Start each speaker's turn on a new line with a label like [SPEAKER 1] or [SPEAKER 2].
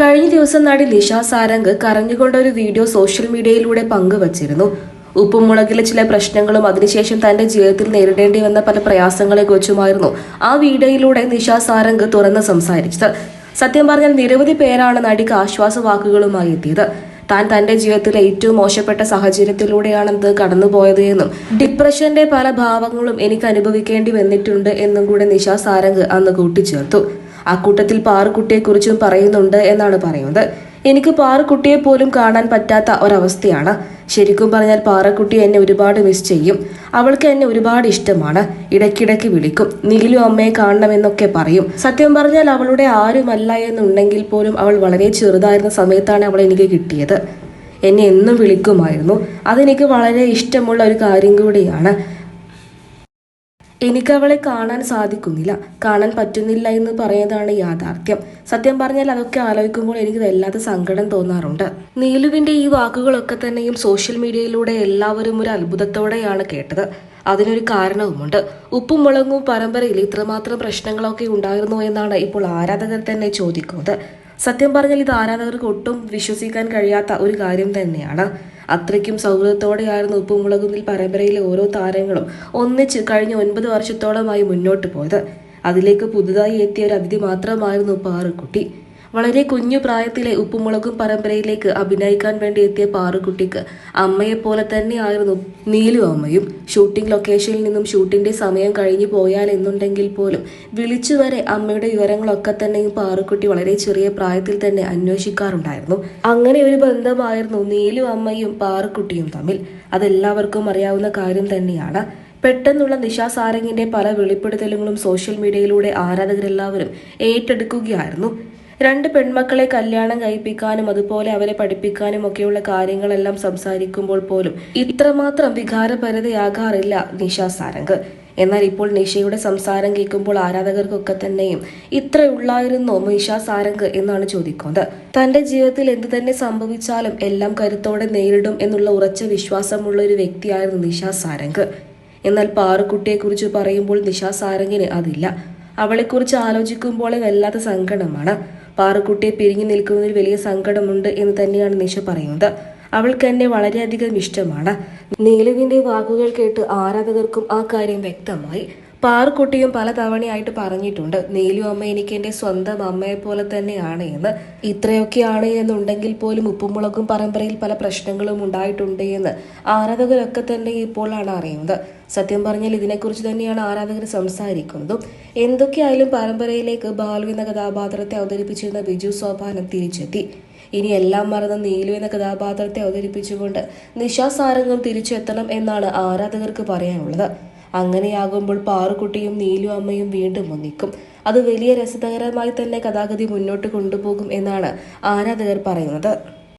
[SPEAKER 1] കഴിഞ്ഞ ദിവസം നടി നിഷ സാരംഗ് കരഞ്ഞുകൊണ്ട ഒരു വീഡിയോ സോഷ്യൽ മീഡിയയിലൂടെ പങ്കുവച്ചിരുന്നു. ഉപ്പും മുളകിലെ ചില പ്രശ്നങ്ങളും അതിനുശേഷം തന്റെ ജീവിതത്തിൽ നേരിടേണ്ടി വന്ന പല പ്രയാസങ്ങളെ കുറിച്ചുമായിരുന്നു ആ വീഡിയോയിലൂടെ നിഷ സാരംഗ് തുറന്ന് സംസാരിച്ചത്. സത്യം പറഞ്ഞാൽ നിരവധി പേരാണ് നടിക്ക് ആശ്വാസ വാക്കുകളുമായി എത്തിയത്. താൻ തന്റെ ജീവിതത്തിലെ ഏറ്റവും മോശപ്പെട്ട സാഹചര്യത്തിലൂടെയാണ് ഇത് കടന്നുപോയത് എന്നും ഡിപ്രഷന്റെ പല ഭാവങ്ങളും എനിക്ക് അനുഭവിക്കേണ്ടി വന്നിട്ടുണ്ട് എന്നും കൂടെ നിഷ സാരംഗ് അന്ന് കൂട്ടിച്ചേർത്തു. അക്കൂട്ടത്തിൽ പാറുക്കുട്ടിയെക്കുറിച്ചും പറയുന്നുണ്ട് എന്നാണ് പറയുന്നത്. എനിക്ക് പാറുക്കുട്ടിയെ പോലും കാണാൻ പറ്റാത്ത ഒരവസ്ഥയാണ്. ശരിക്കും പറഞ്ഞാൽ പാറക്കുട്ടി എന്നെ ഒരുപാട് മിസ് ചെയ്യും. അവൾക്ക് എന്നെ ഒരുപാട് ഇഷ്ടമാണ്. ഇടയ്ക്കിടയ്ക്ക് വിളിക്കും. നീലു അമ്മയെ കാണണമെന്നൊക്കെ പറയും. സത്യം പറഞ്ഞാൽ അവളുടെ ആരുമല്ല എന്നുണ്ടെങ്കിൽ പോലും അവൾ വളരെ ചെറുതായിരുന്ന സമയത്താണ് അവൾ എനിക്ക് കിട്ടിയത്. എന്നെ എന്നും വിളിക്കുമായിരുന്നു. അതെനിക്ക് വളരെ ഇഷ്ടമുള്ള ഒരു കാര്യം കൂടിയാണ്. എനിക്ക് അവളെ കാണാൻ സാധിക്കുന്നില്ല. കാണാൻ പറ്റുന്നില്ല എന്ന് പറയുന്നതാണ് യാഥാർത്ഥ്യം. സത്യം പറഞ്ഞാൽ അതൊക്കെ ആലോചിക്കുമ്പോൾ എനിക്ക് വല്ലാത്ത സങ്കടം തോന്നാറുണ്ട്. നീലുവിന്റെ ഈ വാക്കുകളൊക്കെ തന്നെയും സോഷ്യൽ മീഡിയയിലൂടെ എല്ലാവരും ഒരു അത്ഭുതത്തോടെയാണ് കേട്ടത്. അതിനൊരു കാരണവുമുണ്ട്. ഉപ്പും മുളങ്ങും പരമ്പരയിൽ ഇത്രമാത്രം പ്രശ്നങ്ങളൊക്കെ ഉണ്ടായിരുന്നു എന്നാണ് ഇപ്പോൾ ആരാധകർ തന്നെ ചോദിക്കുന്നത്. സത്യം പറഞ്ഞാൽ ഇത് ആരാധകർക്ക് ഒട്ടും വിശ്വസിക്കാൻ കഴിയാത്ത ഒരു കാര്യം തന്നെയാണ്. അത്രയ്ക്കും സൗഹൃദത്തോടെയായിരുന്നു ഉപ്പുമുളകുന്നിൽ പരമ്പരയിലെ ഓരോ താരങ്ങളും ഒന്നിച്ച് കഴിഞ്ഞ ഒൻപത് വർഷത്തോളമായി മുന്നോട്ട് പോയത്. അതിലേക്ക് പുതുതായി എത്തിയ ഒരു അതിഥി മാത്രമായിരുന്നു പാറുക്കുട്ടി. വളരെ കുഞ്ഞു പ്രായത്തിലെ ഉപ്പുമുളകും പരമ്പരയിലേക്ക് അഭിനയിക്കാൻ വേണ്ടി എത്തിയ പാറുകുട്ടിക്ക് അമ്മയെപ്പോലെ തന്നെയായിരുന്നു നീലു അമ്മയും. ഷൂട്ടിംഗ് ലൊക്കേഷനിൽ നിന്നും ഷൂട്ടിന്റെ സമയം കഴിഞ്ഞു പോയാൽ എന്നുണ്ടെങ്കിൽ പോലും വിളിച്ചു വരെ അമ്മയുടെ വിവരങ്ങളൊക്കെ തന്നെയും പാറുക്കുട്ടി വളരെ ചെറിയ പ്രായത്തിൽ തന്നെ അന്വേഷിക്കാറുണ്ടായിരുന്നു. അങ്ങനെ ഒരു ബന്ധമായിരുന്നു നീലു അമ്മയും പാറുക്കുട്ടിയും തമ്മിൽ. അതെല്ലാവർക്കും അറിയാവുന്ന കാര്യം തന്നെയാണ്. പെട്ടെന്നുള്ള നിഷ സാരംഗിന്റെ പല വെളിപ്പെടുത്തലുകളും സോഷ്യൽ മീഡിയയിലൂടെ ആരാധകരെല്ലാവരും ഏറ്റെടുക്കുകയായിരുന്നു. രണ്ട് പെൺമക്കളെ കല്യാണം കഴിപ്പിക്കാനും അതുപോലെ അവരെ പഠിപ്പിക്കാനും ഒക്കെയുള്ള കാര്യങ്ങളെല്ലാം സംസാരിക്കുമ്പോൾ പോലും ഇത്രമാത്രം വികാരപരതയാകാറില്ല നിഷ സാരംഗ്. എന്നാൽ ഇപ്പോൾ നിഷയുടെ സംസാരം കേൾക്കുമ്പോൾ ആരാധകർക്കൊക്കെ തന്നെയും ഇത്ര ഉള്ളായിരുന്നോ നിഷ സാരംഗ് എന്നാണ് ചോദിക്കുന്നത്. തന്റെ ജീവിതത്തിൽ എന്ത് തന്നെ സംഭവിച്ചാലും എല്ലാം കരുത്തോടെ നേരിടും എന്നുള്ള ഉറച്ച വിശ്വാസമുള്ള ഒരു വ്യക്തിയായിരുന്നു നിഷ സാരംഗ്. എന്നാൽ പാറുക്കുട്ടിയെ കുറിച്ച് പറയുമ്പോൾ നിഷ സാരംഗിന് അതില്ല. അവളെക്കുറിച്ച് ആലോചിക്കുമ്പോൾ വല്ലാത്ത സങ്കടമാണ്. പാറുക്കുട്ടിയെ പിരിഞ്ഞു നിൽക്കുന്നതിൽ വലിയ സങ്കടമുണ്ട് എന്ന് തന്നെയാണ് നിഷ പറയുന്നത്. അവൾക്ക് എന്നെ വളരെയധികം ഇഷ്ടമാണ്. നീലുവിന്റെ വാക്കുകൾ കേട്ട് ആരാധകർക്കും ആ കാര്യം വ്യക്തമായി. പാറുക്കുട്ടിയും പല തവണയായിട്ട് പറഞ്ഞിട്ടുണ്ട് നീലു അമ്മ എനിക്ക് എന്റെ സ്വന്തം അമ്മയെ പോലെ തന്നെയാണ് എന്ന്. ഇത്രയൊക്കെയാണ് എന്നുണ്ടെങ്കിൽ പോലും ഉപ്പുമുളകും പരമ്പരയിൽ പല പ്രശ്നങ്ങളും ഉണ്ടായിട്ടുണ്ട് എന്ന് ആരാധകരൊക്കെ തന്നെ ഇപ്പോഴാണ് അറിയുന്നത്. സത്യം പറഞ്ഞാൽ ഇതിനെക്കുറിച്ച് തന്നെയാണ് ആരാധകർ സംസാരിക്കുന്നതും. എന്തൊക്കെയായാലും പരമ്പരയിലേക്ക് ബാലു എന്ന കഥാപാത്രത്തെ അവതരിപ്പിച്ചിരുന്ന ബിജു സോപാനം തിരിച്ചെത്തി. ഇനി എല്ലാം മറന്ന് നീലു എന്ന കഥാപാത്രത്തെ അവതരിപ്പിച്ചുകൊണ്ട് നിശാസാരംഗം സാരംഗം തിരിച്ചെത്തണം എന്നാണ് ആരാധകർക്ക് പറയാനുള്ളത്. അങ്ങനെയാകുമ്പോൾ പാറുക്കുട്ടിയും നീലു അമ്മയും വീണ്ടും ഒന്നിക്കും. അത് വലിയ രസകരമായി തന്നെ കഥാഗതി മുന്നോട്ട് കൊണ്ടുപോകും എന്നാണ് ആരാധകർ പറയുന്നത്.